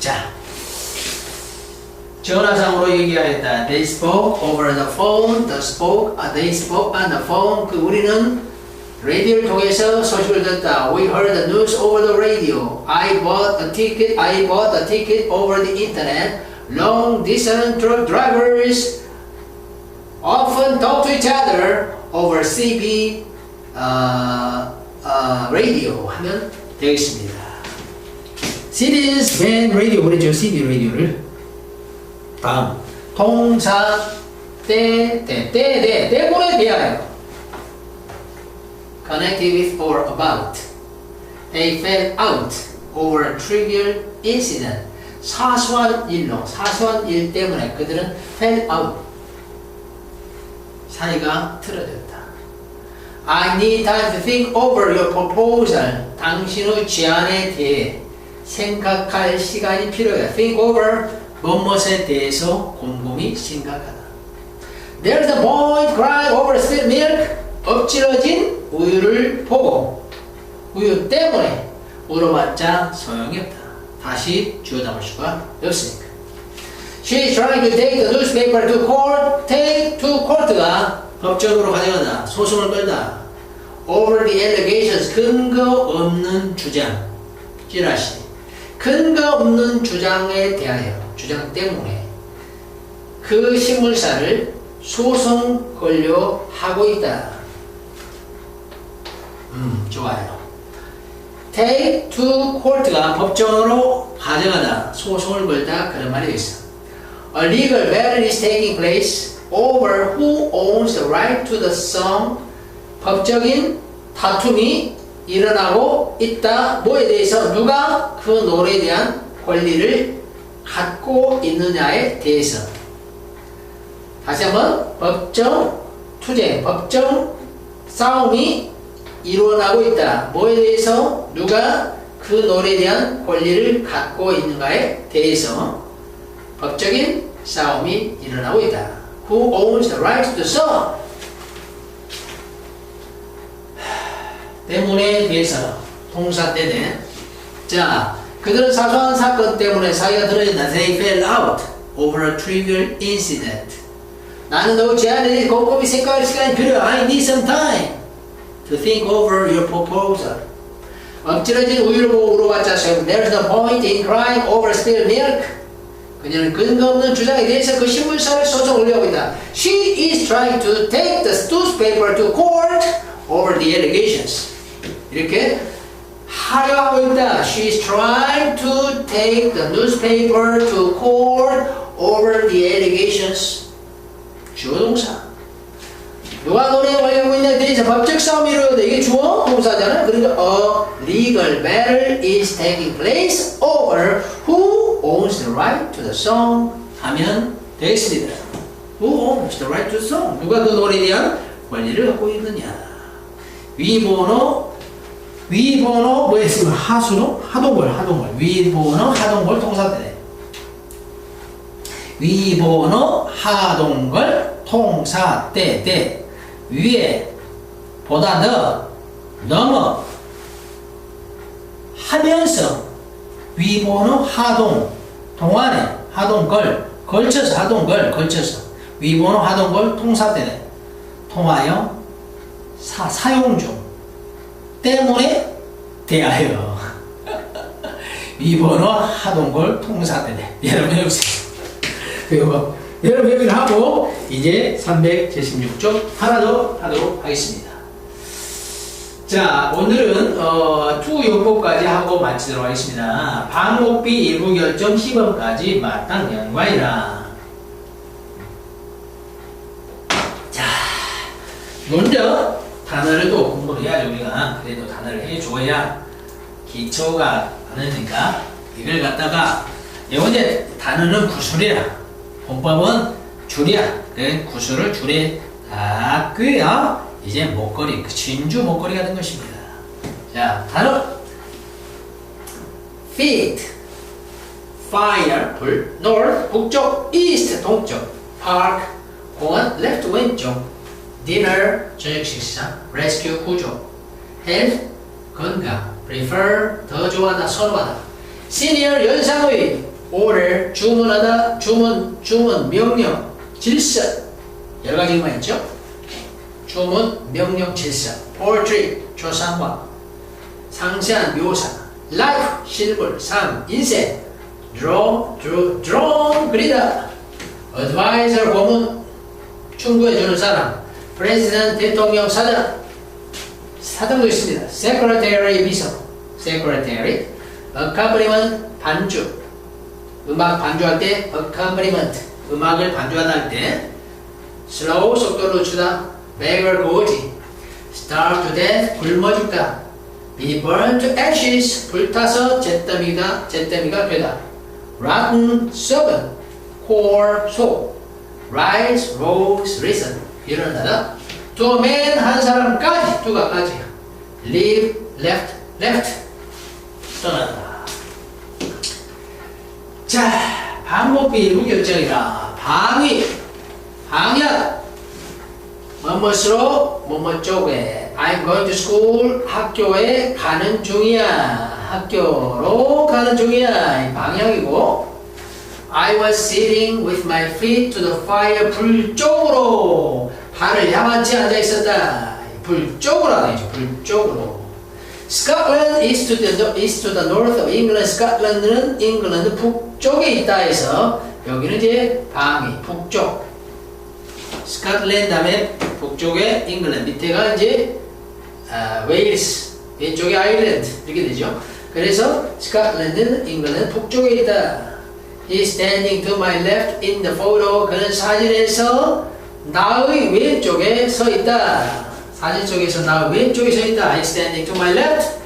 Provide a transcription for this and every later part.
자, 전화상으로 얘기하였다. They spoke over the phone. The spoke, uh, they spoke on the phone. 그 우리는 라디오를 통해서 소식을 듣다. We heard the news over the radio. I bought a ticket. I bought a ticket over the internet. Long distance truck drivers often talk to each other over CB uh, uh, radio 하면 되겠습니다. CDs, band radio 그랬죠. CD radio를. 다음 동사 때, 때, 때, 때, 때문에 대하여 connected with or about they fell out over a trivial incident 사소한 일로 사소한 일 때문에 그들은 fell out 사이가 틀어졌다 I need time to think over your proposal 당신의 제안에 대해 생각할 시간이 필요해 think over 무엇에 대해서 곰곰이 생각하다. There's a boy crying over spilled milk. 엎질러진 우유를 보고 우유 때문에 울어봤자 소용이 없다. 다시 주워 담을 수가 없으니까. She is trying to take the newspaper to court. Take to court가 법정으로 가져가다. 소송을 걸다. Over the allegations. 근거 없는 주장. 찌라시. 근거 없는 주장에 대하여. 주장 때문에 그 신문사를 소송 걸려 하고 있다. 음, 좋아요. take to court가 법정으로 가져가다, 소송을 걸다 그런 말이 있어. A legal battle is taking place over who owns the right to the song. 법적인 다툼이 일어나고 있다. 뭐에 대해서 누가 그 노래에 대한 권리를 갖고 있느냐에 대해서 다시 한번 법정 투쟁, 법정 싸움이 일어나고 있다. 뭐에 대해서 누가 그 노래에 대한 권리를 갖고 있는가에 대해서 법적인 싸움이 일어나고 있다. Who owns the right to the song? 때문에 대해서 동사 때는 자 그들은 사소한 사건 때문에 사이가 틀어진다. They fell out over a trivial incident. 나는 너 제안에 꼼꼼히 생각할 시간이 필요해. I need some time to think over your proposal. 엎질러진 우유를 보고 울어봤자 소용. There's no point in crying over spilled milk. 그녀는 근거 없는 주장에 대해서 그 신문사를 소송 올려고 있다. She is trying to take the newspaper to court over the allegations. 이렇게 하려 하고 있다. She is trying to take the newspaper to court over the allegations. 주어 동사. 누가 노래에 걸려고 있냐에 대해서 법적 싸움이 일어나다. 이게 주어 동사잖아요. 그러니까 a legal battle is taking place over who owns the right to the song 하면 되겠습니다. Who owns the right to the song? 누가 그 노래에 대한 권리를 갖고 있느냐. 위번호 위번호 뭐에 쓰면 하수로? 하동걸 하동걸. 위번호 하동걸 통사되네. 위번호 하동걸 통사 때때 위에 보다 더 넘어. 하면서 위번호 하동 동안에 하동걸 걸쳐서 하동걸 걸쳐서 위번호 하동걸 통사 때네 통하여 사, 사용 중 때문에 대하여 위번호 하동걸 통사 때네 여러분 해보세요 그리고 여러분 여기를 하고 이제 376쪽 하나 더 하도록 하겠습니다. 자 오늘은 어, 투 요법까지 하고 마치도록 하겠습니다. 방목비 일부 결정 시범까지 마땅 연관이라. 자 먼저 단어를 또 해야죠 우리가 그래도 단어를 해줘야 기초가 많으니까 이걸 갖다가 이제 단어는 구술이라 공법은 줄이야. 그 구슬을 줄에 다 끄야 이제 목걸이, 그 진주 목걸이가 된 것입니다. 자, 단어. feet, fire, 불, north, 북쪽, east, 동쪽, park, 공원, left, 왼쪽, dinner, 저녁 식사, rescue, 구조, health, 건강, prefer, 더 좋아하다, 선호하다, senior, 연상의, order 주문하다 주문 주문 명령 질서. 여러 가지만 있죠? 주문 명령 질서. Portrait 조상화. 상세한 묘사. Life 실물 삶 인생. Draw draw draw 그리다. Advisor 고문. 충고해주는 사람 president 대통령 사장 사장도 있습니다 secretary 비서 secretary accompaniment 반주 음악 반주할 때 accompaniment 음악을 반주하다 할때 slow 속도로 추다 beggar 고지 starve to death 굶어 죽다 be burned to ashes 불타서 잿더미가 잿더미가 되다 rotten 썩은 poor 소 rise rose risen 일어나다 to a man 한 사람까지 두가까지 leave left left 떠나다 자, 반복비 일부 결정이다. 방위, 방향, 뭐뭇으로, 뭐뭇 쪽에. I'm going to school, 학교에 가는 중이야. 학교로 가는 중이야. 이 방향이고. I was sitting with my feet to the fire. 불 쪽으로. 발을 야만치 앉아 있었다. 불 쪽으로 하는 거죠. 불 쪽으로. Scotland is to the is to the north of England. 스코틀랜드는 잉글랜드 북쪽에 있다 해서 여기는 이제 방위 북쪽. 스코틀랜드 다음에 북쪽에 잉글랜드 밑에가 이제 아, 웨일스 왼쪽에 아일랜드 이렇게 되죠. 그래서 스코틀랜드는 잉글랜드 북쪽에 있다. He standing to my left in the photo. 그는 사진에서 나의 왼쪽에 서 있다. 사진 속에서 나 왼쪽에 서 있다. I standing to my left.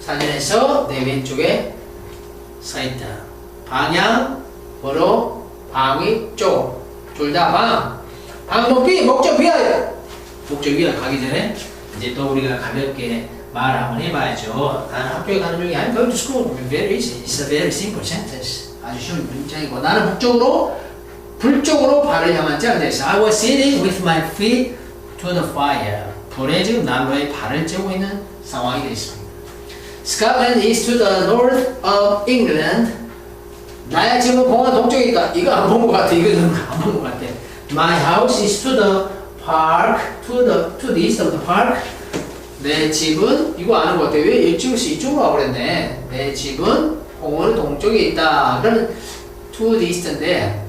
사진에서 내 왼쪽에 서 있다. 방향, 뭐로? 방위 쪽. 둘 다 방. 방법이 목적 위하여. 목적 위하여 가기 전에 이제 또 우리가 가볍게 말 한번 해봐야죠. 나는 학교에 가는 중에 I'm going to school. Very. It's a very simple sentence. 아주 쉬운 문장이고 나는 북쪽으로 불 쪽으로 발을 향한 지 앉아있어. I was sitting with my feet to the fire. 불에 지금 난로에 발을 쬐고 있는 상황이 되어 있습니다. Scotland is to the north of England. 나야 지금 공원 동쪽에 있다. 이거 안 본 것 같아. 이거는 안본 것 같아. My house is to the park, to the to the east of the park. 내 집은 이거 아는 것 같아. 왜 이쪽에서 이쪽으로 와버렸네. 내 집은 공원 동쪽에 있다. 그러면 to the east인데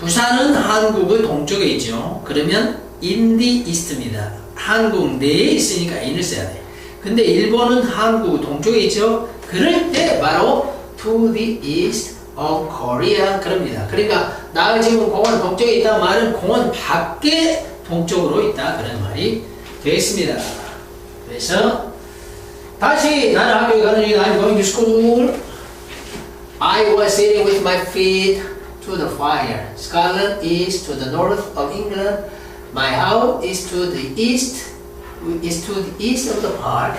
부산은 한국의 동쪽에 있죠. 그러면 the east입니다. 한국 내에 있으니까 in을 써야 돼. 근데 일본은 한국 동쪽에 있죠. 그럴 때 바로 to the east of Korea 그럽니다. 그러니까 나 지금 공원 동쪽에 있다 말은 공원 밖에 동쪽으로 있다 그런 말이 되겠습니다. 그래서 다시 나는 학교에 가는 중이다. I'm going to school. I was sitting with my feet to the fire. Scotland is to the north of England. My house is to the east. Is to the east of the park.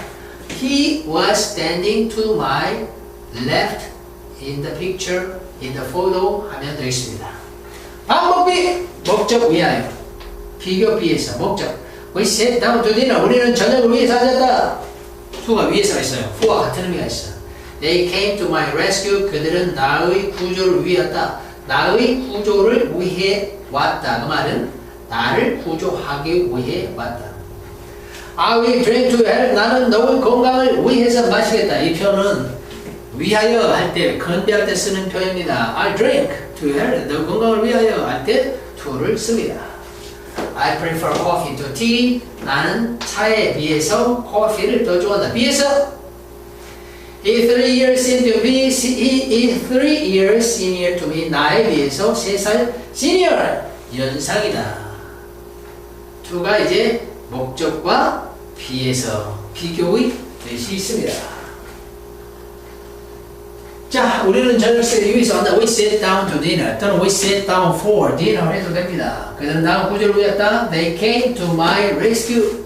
He was standing to my left in the picture, in the photo 하면 되겠습니다. 방법비 목적 위하여 비교 비해서 목적. We sat down to dinner. 우리는 저녁을 위해서 앉았다. 투가 위에서 있어요. 후와 같은 의미가 있어. They came to my rescue. 그들은 나의 구조를 위하다. 나의 구조를 위해 왔다. 그 말은 나를 구조하기 위해 왔다. I will drink to help. 나는 너의 건강을 위해서 마시겠다. 이 표현은 위하여 할 때, 건배할 때 쓰는 표현입니다. I drink to help. 너 건강을 위하여 할 때 to를 씁니다. I prefer coffee to tea. 나는 차에 비해서 커피를 더 좋아한다. 비해서 He three years into he is three years senior to me. 나에 비해서 세살 senior 연상이다. to가 이제 목적과 비해서 비교의 뜻이 있습니다. 자, 우리는 저녁 때 여기서 한다. We sit down to dinner. 또는 we sit down for dinner 해도 됩니다. 그들은 나는 구절을 위했다. They came to my rescue.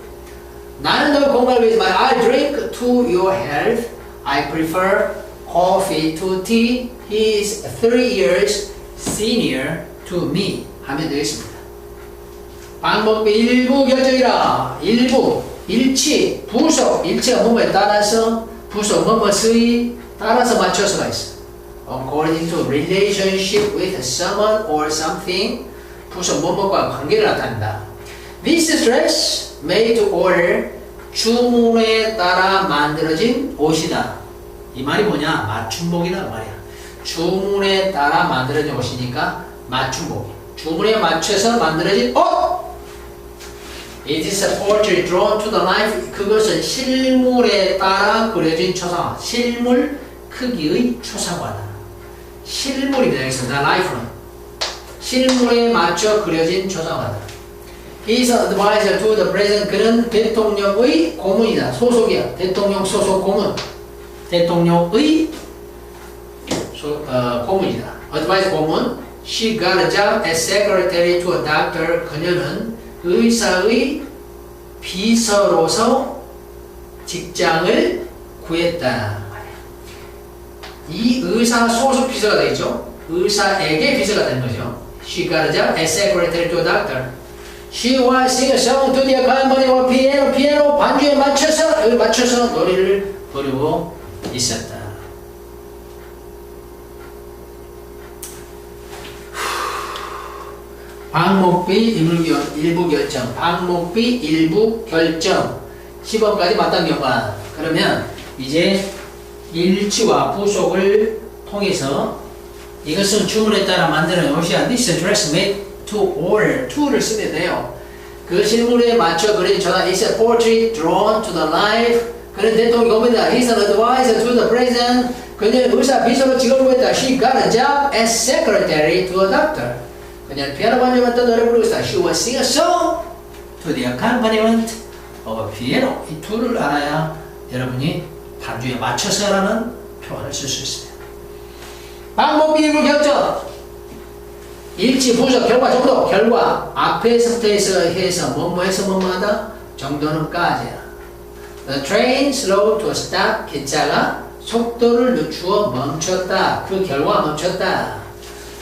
나는 너 건강을 위해서 말. I drink to your health. I prefer coffee to tea. He is three years senior to me. 하면 되겠습니다. 방법이 일부 결정이라. 일부, 일치, 부속. 일치가 뭐뭐에 따라서 부속 뭐뭐의 따라서 맞춰서가 있어. according to relationship with someone or something 부서 뭐뭐과 관계를 나타낸다. This dress made to order 주문에 따라 만들어진 옷이다. 이 말이 뭐냐? 맞춤복이다 그 말이야. 주문에 따라 만들어진 옷이니까 맞춤복. 주문에 맞춰서 만들어진 옷. It is a portrait drawn to the life. 그것은 실물에 따라 그려진 초상화. 실물 크기의 초상화다. 여기서 the life는 실물에 맞춰 그려진 초상화다. Advisor to the president. 그는 대통령의 고문이다. 소속이야. 대통령 소속 고문. 대통령의 소, 어, 고문이다. advisor 고문. She got a job as secretary to a doctor. 그녀는 의사의 비서로서 직장을 구했다. 이 의사 소속 비서가 되겠죠. 의사에게 비서가 되는 거죠. She got a job as secretary to a doctor. She was singing a song to the accompanying piano, 피아노 반주에 맞춰서 맞춰서 노래를 부르고 있었다. 방목비 일부, 결- 일부 결정, 방목비 일부 결정. 10원까지 맞단 경과. 그러면 이제 일치와 부속을 통해서 이것은 주문에 따라 만드는 옷이야 This dress made to order to를 쓰게 돼요 그 실물에 맞춰 그린 전화 is a portrait drawn to the life 그는 대통령이 겁니다 He's an advisor to the president 그는 의사 비서로 직업을 했다 She got a job as secretary to a doctor 그녀는 피아노 반주만 또 노래 부르고 있다 She was singing a song to the accompaniment of a piano 이 둘을 알아야 여러분이 반주에 맞춰서라는 표현을 쓸 수 있습니다 방법 일부 결정 일치 부적 결과 정도. 결과 앞에서부터 해서 해서 뭐뭐 해서 뭐뭐 하다? 정도는 까지야 The train slowed to stop. 기차가 속도를 늦추어 멈췄다. 그 결과 멈췄다.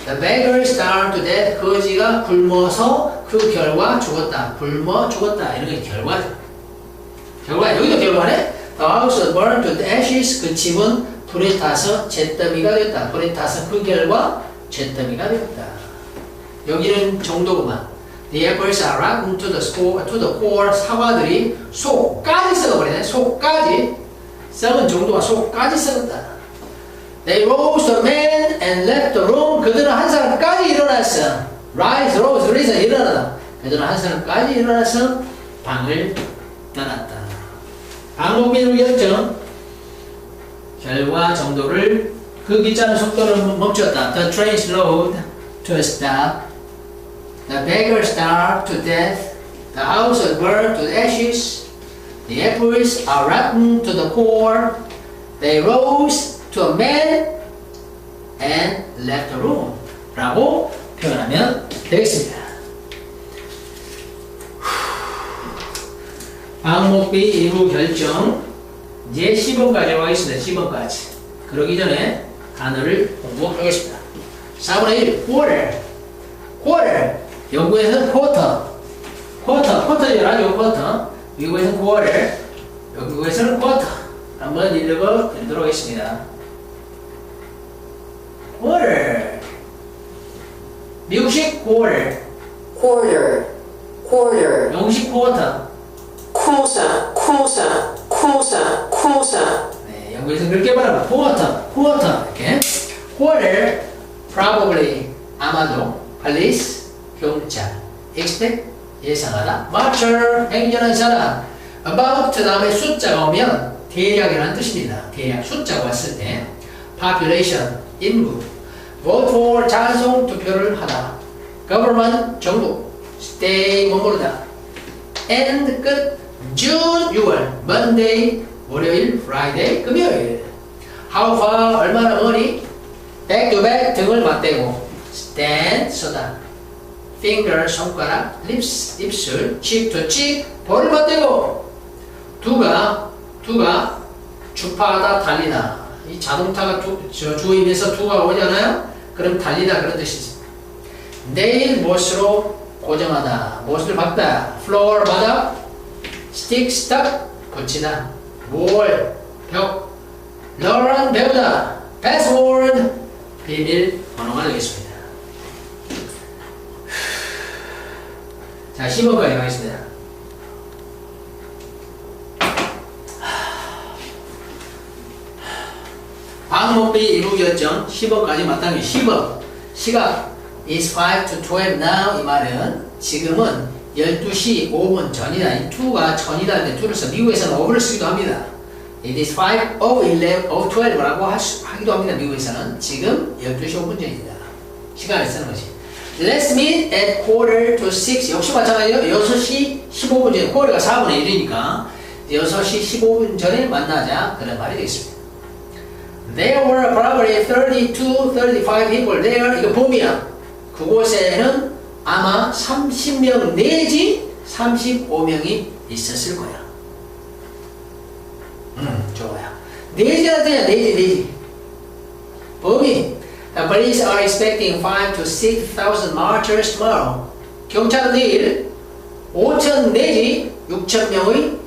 The beggar starved death. 거지가 굶어서 그 결과 죽었다. 굶어 죽었다. 이런 게 결과죠 결과 여기도 결과네. The house burned to ashes. 그 집은 불에 타서 잿더미가 됐다. 불에 타서 그 결과 잿더미가 됐다 여기는 정도구만. The apples are rotten to the core, to the core. 사과들이 속까지 썩어버리네. 속까지. 썩은 정도가 속까지 썩었다. They rose the man and left the room. 그들은 한 사람까지 일어났어. Rise, rose, risen, 일어나다. 그들은 한 사람까지 일어나서 방을 떠났다. 방법비로 결정. 결과 정도를 그 기차는 속도를 멈췄다. The train slowed to a stop. The beggar starved to death. The house was burned to ashes. The apples are rotten to the core. They rose to a man and left the room. 라고 표현하면 되겠습니다. 방목비 일부 결정. 이제 10번까지 와있습니다. 10번까지. 그러기 전에 단어를 공부하겠습니다. 4분의 1, quarter. quarter. 영국에서는 quarter. quarter. quarter죠. 라디오 quarter. 미국에서는 quarter. 영국에서는 quarter. 한번 읽어 읽도록 하겠습니다. quarter. 미국식 quarter. quarter, quarter, 영국식 quarter. quarter, quarter, quarter, quarter, 네, 영국에서 그렇게 말합니다. quarter, quarter. 이렇게. quarter, probably, 아마도, police, 경찰, expect, 예상하다, marcher, 행전한 사람, about 다음에 숫자가 오면 대략이라는 뜻입니다. 대략 숫자가 왔을 때 population, 인구, vote for 찬성 투표를 하다, government, 정부, stay 머무르다, end 끝, June 6월, Monday, 월요일, Friday, 금요일. How far, 얼마나 멀리? back to back, 등을 맞대고. stand, 서다. Finger, 손가락, lips, 입술, cheek to cheek, 볼을 맞대고. 두가, 두가, 주파하다, 달리다. 이 자동차가 두, 저 주임에서 두가 오잖아요? 그럼 달리다 그런 뜻이지. 내일 못으로 고정하다. 못을 박다. floor, 바닥, stick, stuck, 붙이다. wall, 벽. learn, 배우다. password, 비밀번호가 되겠습니다. 자, 10번까지 가겠습니다. 방목비 일부 결정 10번까지 마땅히 10번 시각 is 5 to 12 now 이 말은 지금은 12시 5분 전이다. 이 2가 전이다 근데 2를 써 미국에서는 over를 쓰기도 합니다. It is 5 of 11 of 12라고 하기도 합니다. 미국에서는 지금 12시 5분 전입니다. 시간을 쓰는 것이 Let's meet at quarter to 6 역시 마찬가지예요 6시 15분 전에 quarter가 4분의 1이니까 6시 15분 전에 만나자 그런 말이 되겠습니다 There were probably 32, 35 people there. 이거 봄이야. 그곳에는 아마 30명 내지 35명이 있었을 거야. 음, 좋아요. 내지가 돼야 내지, 내지. 봄이. The police are expecting 5 to 6,000 marchers tomorrow. 경찰은 내일 5천 내지 6천 명의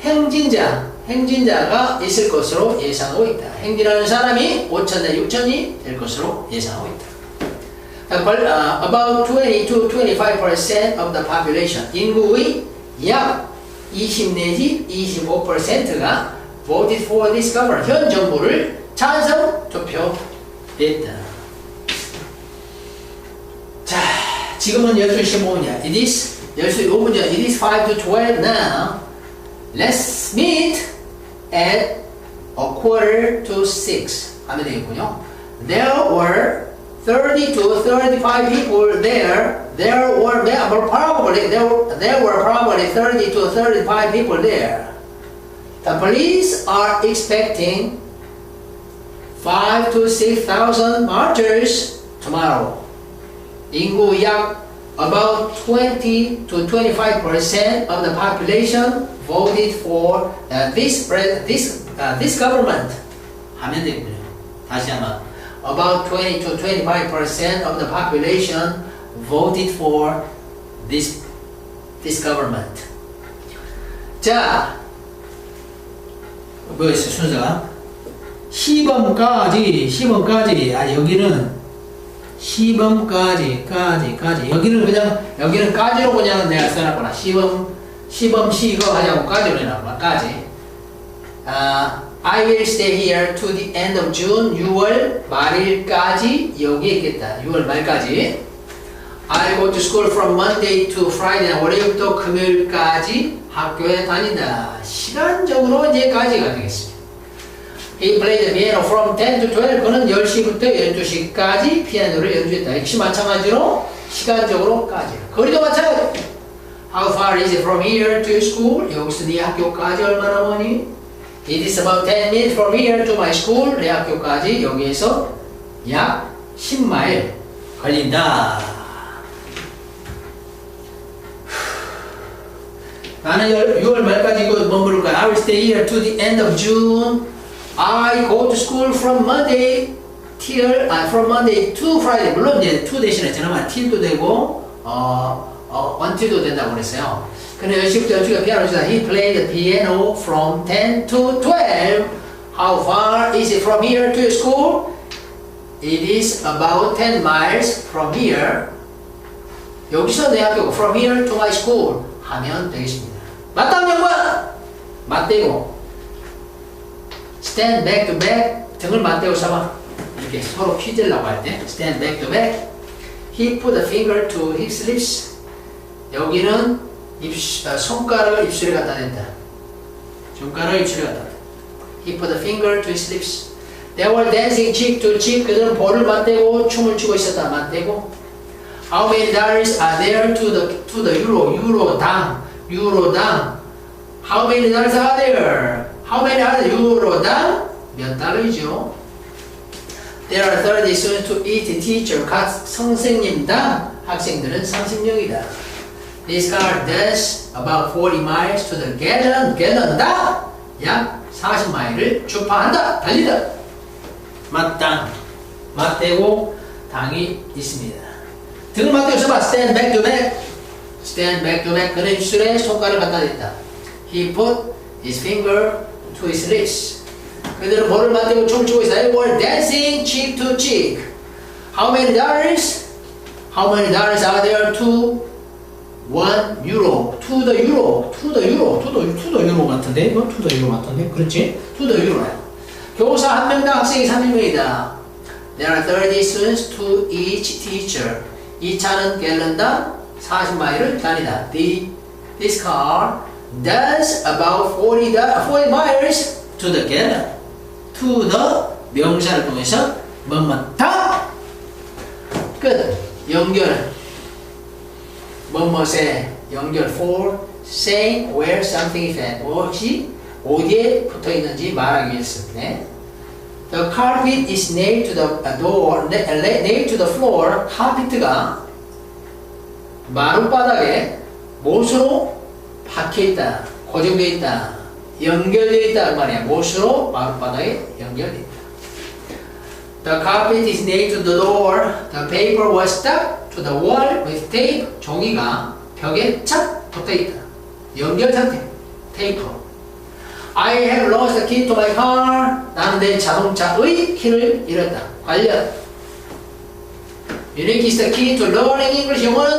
행진자, 행진자가 있을 것으로 예상하고 있다. 행진하는 사람이 5천 내 6천이 될 것으로 예상하고 있다. Uh, about 20 to 25% of the population, 인구의 약20 내지 25%가 voted for this government, 현 정부를 찬성 투표했다. 지금은 12시 15분이야. It is 12시 5분 전. It is 5 to 12 now. Let's meet at a quarter to 6 하면 되겠군요. There were 30 to 35 people there. There were there were probably there were, there were probably 30 to 35 people there. The police are expecting 5 to 6,000 marchers tomorrow. 인구 약 about 20 to 25% of the population voted for uh, this pre- this uh, this government 하면 되고요. 다시 한번 about 20 to 25% of the population voted for this this government. 자, 뭐였어 순서가? 시범까지 시범까지 아 여기는 시범까지 까지 까지. 여기는 그냥 여기는 까지로 그냥 내가 써놨구나. 시범 시범 시거 하자고 까지로 해놨구나. 까지. 아 I will stay here to the end of June. 6월 말일까지 여기에 있겠다. 6월 말까지. I go to school from Monday to Friday. 월요일부터 금요일까지 학교에 다닌다. 시간적으로 이제까지가 되겠습니다 He played piano from 10 to 12. 그는 10시부터 12시까지 피아노를 연주했다. 역시 마찬가지로 시간적으로까지. 거리도 마찬가지. How far is it from here to school? 여기서 네 학교까지 얼마나 머니? It is about 10 minutes from here to my school. 내 학교까지 여기에서 약 10마일 걸린다. 나는 6월 말까지 이거 머무를 거야. I will stay here to the end of June. I go to school from Monday till uh, from Monday to Friday. 물론 이제 to 대신에 저는 till도 되고 어, 어 until도 된다고 그랬어요. 근데 10시부터 12시가 피아노 치다. He played the piano from 10 to 12. How far is it from here to school? It is about 10 miles from here. 여기서 내 학교 from here to my school 하면 되겠습니다. 맞다는 영과 맞대고 stand back to back 등을 맞대고 잡아 이렇게 서로 휘질라고 할때 stand back to back he put a finger to his lips 여기는 입, 아, 손가락을 입술에 갖다 댄다 손가락을 입술에 갖다 댄다 he put a finger to his lips they were dancing cheek to cheek 그들은 볼을 맞대고 춤을 추고 있었다 맞대고 how many dollars are there to the, to the euro 유로당 유로당 how many dollars are there How many are 유로당? 몇 달러이죠? There are 30 students to each teacher. 각 선생님당 학생들은 30명이다. This car does about 40 miles to the gallon. gallon다? 약 40마일을 주파한다. 달리다. 맞당. 맞대고 당이 있습니다. 등을 맞대고 써봐. Stand back to back. Stand back to back. 그는 입술에 손가락을 갖다 댔다. He put his finger to his lips. 그들은 볼을 맞대고 춤추고 있어. They were dancing cheek to cheek. How many dollars? How many dollars are there to one euro? To the euro. To the euro. To the, to the euro 같은데? 이거 to the euro 같은데? 그렇지? To the euro야. 교사 한 명당 학생이 3명이다. There are 30 students to each teacher. 이 차는 갤런당 40마일을 다니다. The, this car does about 40, da- 40 miles to the gallon. To the 명사를 통해서 뭐뭐다 끝 연결 뭐뭐에 연결 for saying where something is at 무엇이 어디에 붙어 있는지 말하기 위해서 네. The carpet is nailed to the door, na- nailed to the floor. 카피트가 마룻바닥에 못으로 박혀 있다, 고정되어 있다, 연결되어 있다 그 말이야. 못으로 마룻바닥에 연결되어 있다. The carpet is nailed to the door. The paper was stuck to the wall with tape. 종이가 벽에 착 붙어 있다. 연결 상태. 테이프로. I have lost the key to my car. 나는 내 자동차의 키를 잃었다. 관련. Unique is the key to learning English. 영어는